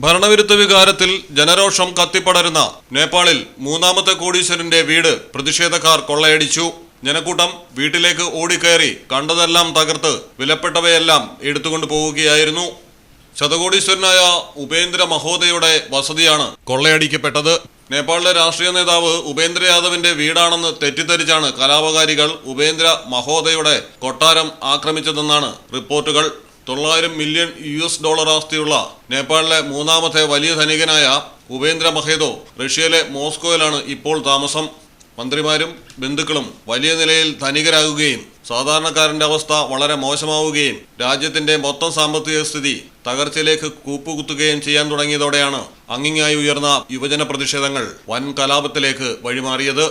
ഭരണവിരുദ്ധ വികാരത്തിൽ ജനരോഷം കത്തിപ്പടരുന്ന നേപ്പാളിൽ മൂന്നാമത്തെ കോടീശ്വരന്റെ വീട് പ്രതിഷേധക്കാർ കൊള്ളയടിച്ചു. ജനക്കൂട്ടം വീട്ടിലേക്ക് ഓടിക്കയറി കണ്ടതെല്ലാം തകർത്ത് വിലപ്പെട്ടവയെല്ലാം എടുത്തുകൊണ്ട് പോവുകയായിരുന്നു. ശതകോടീശ്വരനായ ഉപേന്ദ്ര മഹോദയുടെ വസതിയാണ് കൊള്ളയടിക്കപ്പെട്ടത്. നേപ്പാളിലെ രാഷ്ട്രീയ നേതാവ് ഉപേന്ദ്ര യാദവിന്റെ വീടാണെന്ന് തെറ്റിദ്ധരിച്ചാണ് കലാപകാരികൾ ഉപേന്ദ്ര മഹോദയുടെ കൊട്ടാരം ആക്രമിച്ചതെന്നാണ് റിപ്പോർട്ടുകൾ. തൊള്ളായിരം മില്യൺ യു എസ് ഡോളർ ആസ്തിയുള്ള നേപ്പാളിലെ മൂന്നാമത്തെ വലിയ ധനികനായ ഉപേന്ദ്ര മഹേദോ റഷ്യയിലെ മോസ്കോയിലാണ് ഇപ്പോൾ താമസം. മന്ത്രിമാരും ബന്ധുക്കളും വലിയ നിലയിൽ ധനികരാകുകയും സാധാരണക്കാരന്റെ അവസ്ഥ വളരെ മോശമാവുകയും രാജ്യത്തിന്റെ മൊത്തം സാമ്പത്തിക സ്ഥിതി തകർച്ചയിലേക്ക് കൂപ്പുകുത്തുകയും ചെയ്യാൻ തുടങ്ങിയതോടെയാണ് അങ്ങിങ്ങായി ഉയർന്ന യുവജന പ്രതിഷേധങ്ങൾ വൻ കലാപത്തിലേക്ക് വഴിമാറിയത്.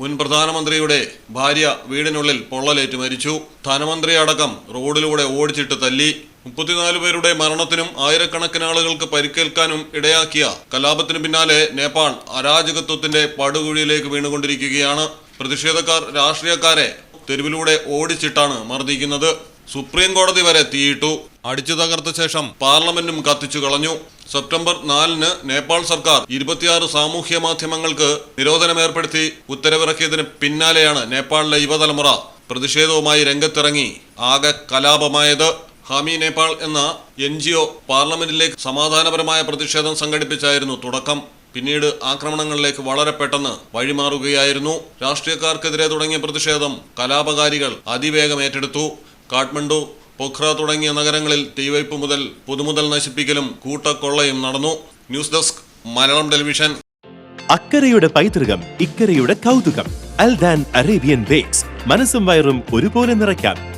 മുൻ പ്രധാനമന്ത്രിയുടെ ഭാര്യ വീടിനുള്ളിൽ പൊള്ളലേറ്റ് മരിച്ചു. ധനമന്ത്രി അടക്കം റോഡിലൂടെ ഓടിച്ചിട്ട് തല്ലി. മുപ്പത്തിനാല് പേരുടെ മരണത്തിനും ആയിരക്കണക്കിന് ആളുകൾക്ക് പരിക്കേൽക്കാനും ഇടയാക്കിയ കലാപത്തിനു പിന്നാലെ നേപ്പാൾ അരാജകത്വത്തിന്റെ പടുകുഴിയിലേക്ക് വീണുകൊണ്ടിരിക്കുകയാണ്. പ്രതിഷേധക്കാർ രാഷ്ട്രീയക്കാരെ തെരുവിലൂടെ ഓടിച്ചിട്ടാണ് മർദ്ദിക്കുന്നത്. സുപ്രീം കോടതി വരെ തീയിട്ടു. അടിച്ചു തകർത്ത ശേഷം പാർലമെന്റും കത്തിച്ചു കളഞ്ഞു. സെപ്റ്റംബർ നാലിന് നേപ്പാൾ സർക്കാർ ഇരുപത്തിയാറ് സാമൂഹ്യ മാധ്യമങ്ങൾക്ക് നിരോധനം ഏർപ്പെടുത്തി. ഉത്തരവിറക്കിയതിന് പിന്നാലെയാണ് നേപ്പാളിലെ യുവതലമുറ പ്രതിഷേധവുമായി രംഗത്തിറങ്ങി. ആകെ കലാപമായത് ഹാമി നേപ്പാൾ എന്ന എൻ ജി ഒ പാർലമെന്റിലേക്ക് സമാധാനപരമായ പ്രതിഷേധം സംഘടിപ്പിച്ചായിരുന്നു തുടക്കം. പിന്നീട് ആക്രമണങ്ങളിലേക്ക് വളരെ പെട്ടെന്ന് വഴിമാറുകയായിരുന്നു. രാഷ്ട്രീയക്കാർക്കെതിരെ തുടങ്ങിയ പ്രതിഷേധം കലാപകാരികൾ അതിവേഗം ഏറ്റെടുത്തു. കാഠ്മണ്ഡു പൊഖ്ര തുടങ്ങിയ നഗരങ്ങളിൽ തീവയ്പ് മുതൽ പുതുമുതൽ നശിപ്പിക്കലും കൂട്ടക്കൊള്ളയും നടന്നു. News desk Malayalam television. അക്കരയുടെ പൈതൃകം ഇക്കരയുടെ കൗതുകം. Al Dan Arabian bakes. മനസ്സും വയറും ഒരുപോലെ നിറയ്ക്കാം.